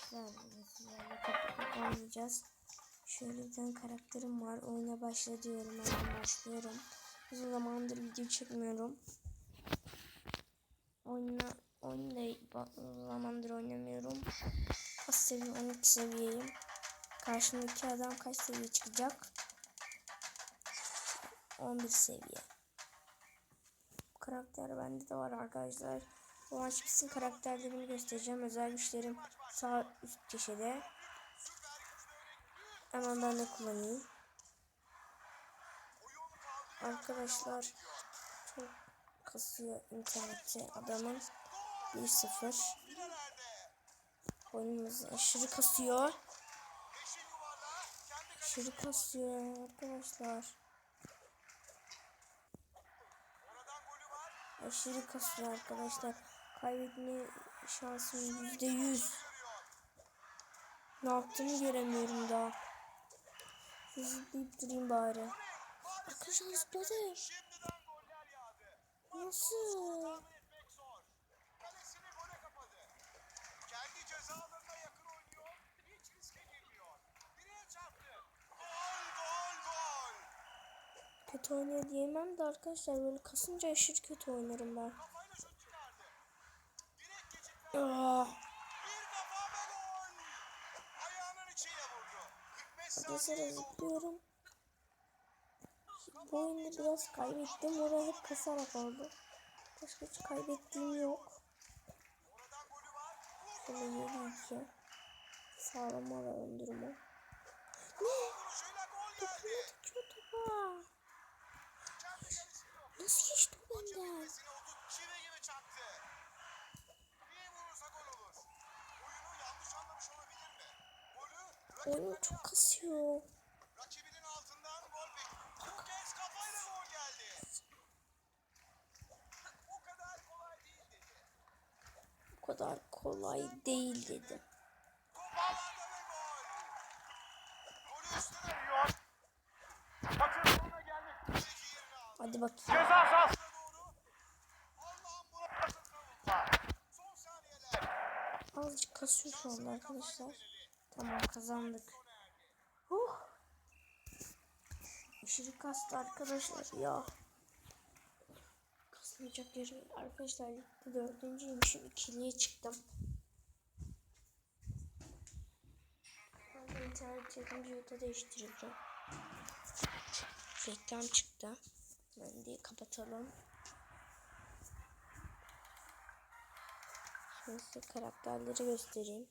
arkadaşlar. Bugün sizlerle toplu oynayacağız. Şöyle bir tane karakterim var. Oyuna başla diyorum. Hemen başlıyorum. Uzun zamandır video çekmiyorum. Oyuna, oyunu uzun zamandır oynamıyorum. Kaç seviye 12 seviyeyim. Karşımdaki adam kaç seviye çıkacak? 11 seviye. Bu karakter bende de var arkadaşlar. Bitsin karakterlerimi göstereceğim. Özel güçlerim sağ üst köşede. Hemen ben de kullanayım. Arkadaşlar çok kasıyor internette adamın 1-0 oyunumuz aşırı kasıyor aşırı kasıyor arkadaşlar aşırı kasıyor arkadaşlar kaybetme şansım yüzde yüz. Ne yaptığımı göremiyorum daha. Zıplayıp durayım bari. Arkadaşlar zıpladı nasıl? Kötü oynuyor diyemem de arkadaşlar böyle kasınca aşırı kötü oynarım ben saniye zıplıyorum. Bu oyunda biraz kaybettim. Orada hep kasarak oldu. Başka hiç kaybettiğim yok. Şöyle 7-2. Sağlam alalım durumu. Gol geldi. Çok topa. Nasıl geçti benden? Oyun çok kasıyor. Rakibinin altından gol bekliyor. Bu kez kafayla gol geldi. O kadar kolay değil dedi. Bu kadar kolay değil dedi. Hadi bakayım. Ceza saniyeler. Azıcık kasıyor şu anda arkadaşlar. Tamam kazandık. Oh. Aşırı kastı arkadaşlar ya. Kasmayacak yeri arkadaşlar ligde dördüncüymüşüm ikiliye çıktım. Ben internet çekince yurda değiştireceğim. Reklam çıktı. Ben de kapatalım. Şimdi size karakterleri göstereyim.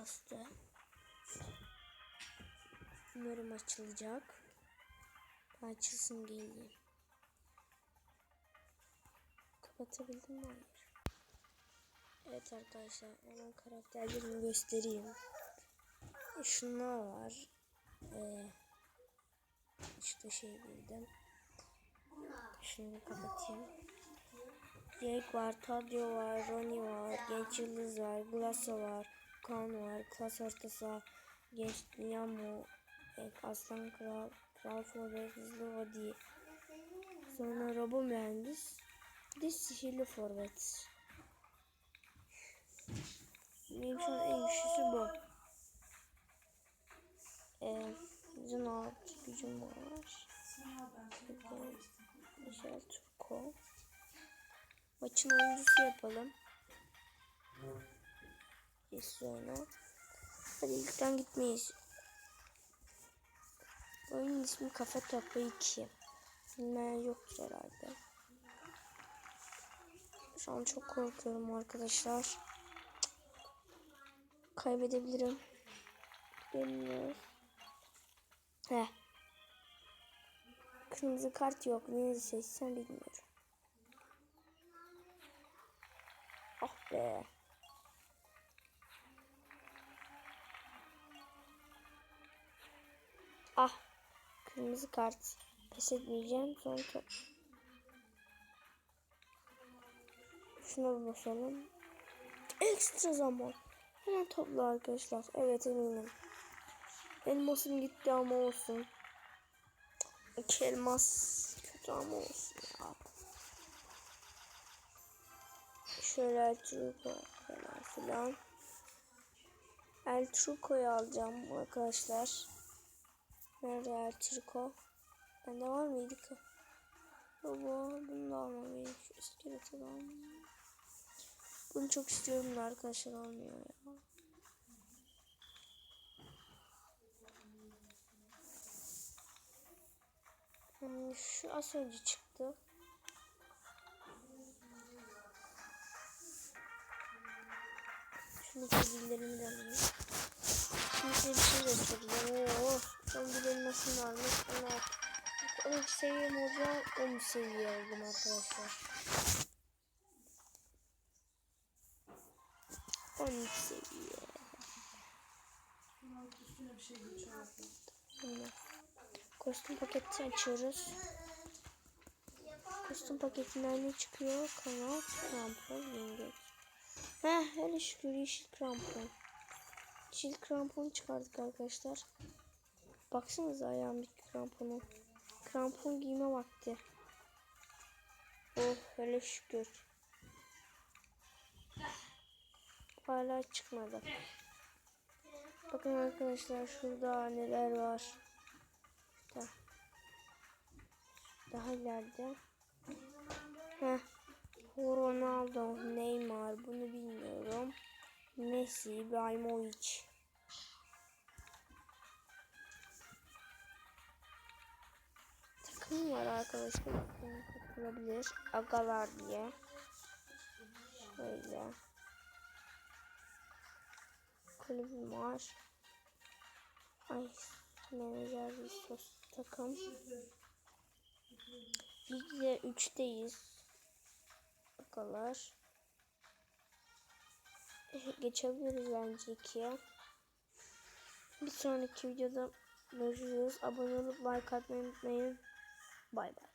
Kastı. Umarım açılacak. Açılsın geleyim. Kapatabildim mi? Hayır. Evet arkadaşlar hemen karakterlerimi göstereyim. E, Şunlar var. Ee, işte şey bildim. Şunu kapatayım. Jake var, Tadio var, Ronnie var, Genç Yıldız var, Glasso var, Kaan var, Klas Ortası, Genç Yamo, e, Aslan Kral, Kral Forvet, Hızlı Odi. Sonra Robo Mühendis, bir de Sihirli Forvet. Benim şu an en güçlüsü bu. Ee, bizim alt gücüm var. Şöyle Michel Turco. Maçın oyuncusu yapalım. Bir sonra. Hadi ilkten gitmeyiz. Oyunun ismi Kafa Topu 2. Bilmeyen yoktur herhalde. Şu an çok korkuyorum arkadaşlar. Kaybedebilirim. Bilmiyorum. Heh. Kırmızı kart yok. Neyi seçsem bilmiyorum. Ah be. Ah. Kırmızı kart. Pes etmeyeceğim. Sonra. Şuna basalım. Ekstra zaman. Hemen topla arkadaşlar. Evet eminim. Elmasım gitti ama olsun. İki elmas kötü ama olsun ya. Şöyle El Truco falan filan. El Truco'yu alacağım arkadaşlar. Nerede El Truco? Bende var mıydı ki? Baba bunu da almam gerek. Şu iskeleti de almam. Bunu çok istiyorum da arkadaşlar almıyor ya. Hmm, şu az önce çıktı. Şunu bilgilerimi de alayım. Şimdi bir şey göstereceğim. Oo, 12 seviyem olacağım. 13 seviye oldum arkadaşlar. 13 seviye. Aynen. Kostüm paketi açıyoruz. Kostüm paketinden ne çıkıyor? Kanat, krampon, yengeç. Heh, hele şükür yeşil krampon. Yeşil krampon çıkardık arkadaşlar. Baksanıza ayağımdaki kramponu. Krampon giyme vakti. Oh hele şükür. Hala çıkmadı. Bakın arkadaşlar şurada neler var. Da. Daha ileride. Heh. Ronaldo, Neymar bunu bilmiyorum. Messi, Ibrahimovic. Takım var arkadaşlar. Katılabilir. Agalar diye. Şöyle. Kulübüm var. Ay menajer bir sos takım. Ligde 3'teyiz. Bakalar. Geçebiliriz bence ikiye. Bir sonraki videoda görüşürüz. Abone olup like atmayı unutmayın. Bay bay.